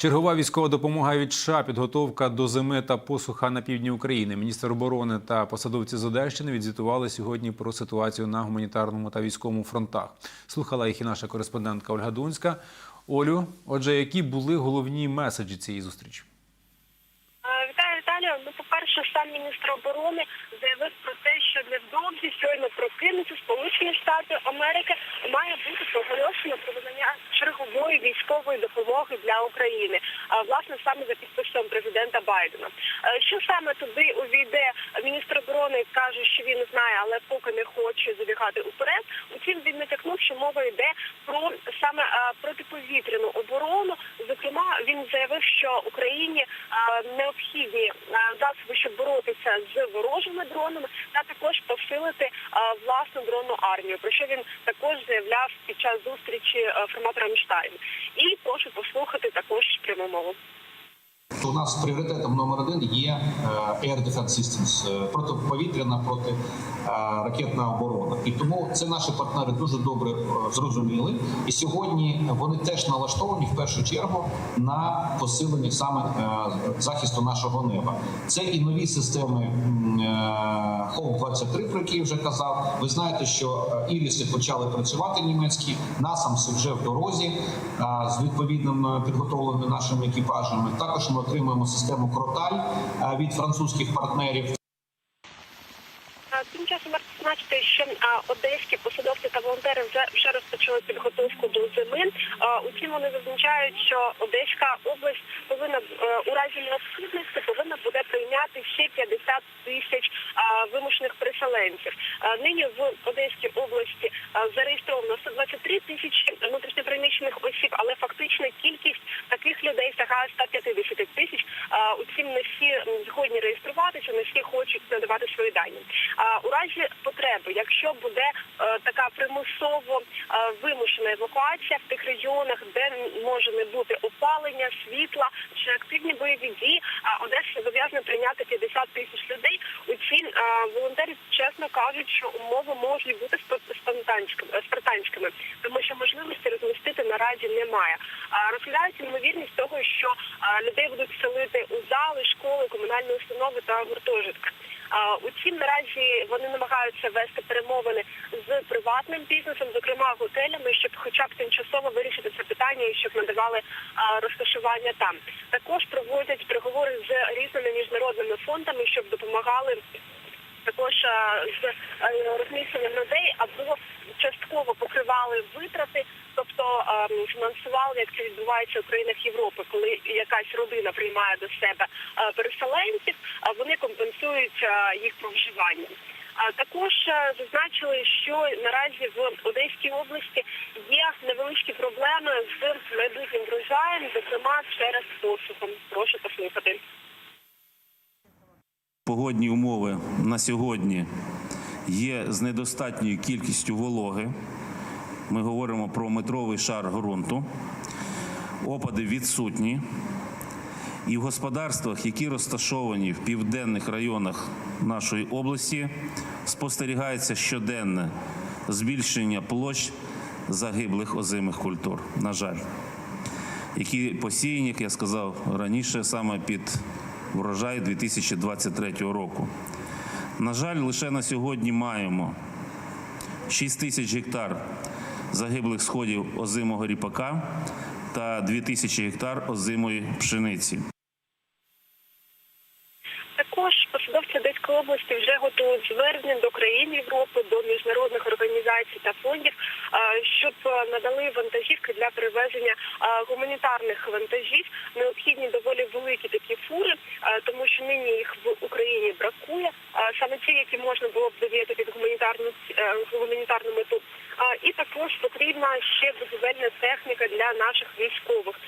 Чергова військова допомога від США, підготовка до зими та посуха на півдні України. Міністр оборони та посадовці з Одещини відзвітували сьогодні про ситуацію на гуманітарному та військовому фронтах. Слухала їх і наша кореспондентка Ольга Дунська. Олю, отже, які були головні меседжі цієї зустрічі? По-перше, сам міністр оборони заявив про те, що невдовзі щойно прокинуться Сполучені Штати Америки має бути проголошено про надання чергової військової допомоги для України. А власне саме за підписом президента Байдена. Е, Що саме туди увійде міністр оборони каже, що він знає, але поки не хоче забігати уперед. Утім, він натякнув, що мова йде про саме е, протиповітряну оборону. Він заявив, що Україні необхідні засоби, щоб боротися з ворожими дронами, та також посилити власну дронну армію. Про що він також заявляв під час зустрічі е, формату Рамштайн. І прошу послухати також. У нас пріоритетом номер один є е, Air Defense Systems, е, протиповітряна, протиракетна оборона. І тому це наші партнери дуже добре е, зрозуміли. І сьогодні вони теж налаштовані в першу чергу на посилення саме е, захисту нашого неба. Це і нові системи е, Home 23 про які я вже казав. Ви знаєте, що е, іріси почали працювати німецькі, насамси вже в дорозі е, з відповідним е, підготовленими нашими екіпажами. Також ми отримуємо систему Кроталь е, від французьких партнерів. Тим часом варто зазначити, що одеські посадовці та волонтери вже вже розпочали підготовку до зими. Утім, вони зазначають, що Одеська область повинна е, у разі необхідності повинна буде прийняти ще 50 тисяч вимушених переселенців. Нині в Одеській області зареєстровано 123 тисячі внутрішньопереміщених осіб, але фактична кількість таких людей сягає 150 тисяч. Утім, не всі згодні реєструватися, не всі хочуть надавати свої дані. А у разі потреби, якщо буде е, така примусово е, вимушена евакуація в тих регіонах, де може не бути опалення, світла чи активні бойові дії, а Одеса зобов'язана прийняти 50 тисяч людей. Утім, е, волонтери чесно кажуть, що умови можуть бути спартанськими, тому що можливості розмістити наразі немає. А розглядають ймовірність того, що людей будуть селити у зали, школи, комунальні установи та гуртожитки. Утім, наразі вони намагаються вести перемовини з приватним бізнесом, зокрема готелями, щоб хоча б тимчасово вирішити це питання і щоб надавали розташування там. Також проводять переговори з різними міжнародними фондами, щоб допомагали також з е, розміщенням людей або частково покривали витрати, тобто ем, фінансували, як це відбувається у країнах Європи, коли якась родина приймає до себе е, переселенців, вони компенсують е, їх проживання. Також е, зазначили, що наразі в Одеській області є невеличкі проблеми з майбутнім врожаєм, зокрема через посухом. Прошу послухати. Погодні умови на сьогодні є з недостатньою кількістю вологи. Ми говоримо про метровий шар ґрунту. Опади відсутні. І в господарствах, які розташовані в південних районах нашої області, спостерігається щоденне збільшення площ загиблих озимих культур. На жаль, які посіяні, як я сказав раніше, саме під врожай 2023 року. На жаль, лише на сьогодні маємо 6 тисяч гектар загиблих сходів озимого ріпака та 2 тисячі гектар озимої пшениці. Також посадовці Одеської області вже готують звернення до країн Європи, до міжнародних організацій та фондів, е, щоб е, надали вантажівки для перевезення е, гуманітарних вантажів. Необхідні доволі великі такі фури, тому що нині їх в Україні бракує. Саме ті, які можна було б довіяти під гуманітарну гуманітарну мету. Також потрібна ще будівельна техніка для наших військових,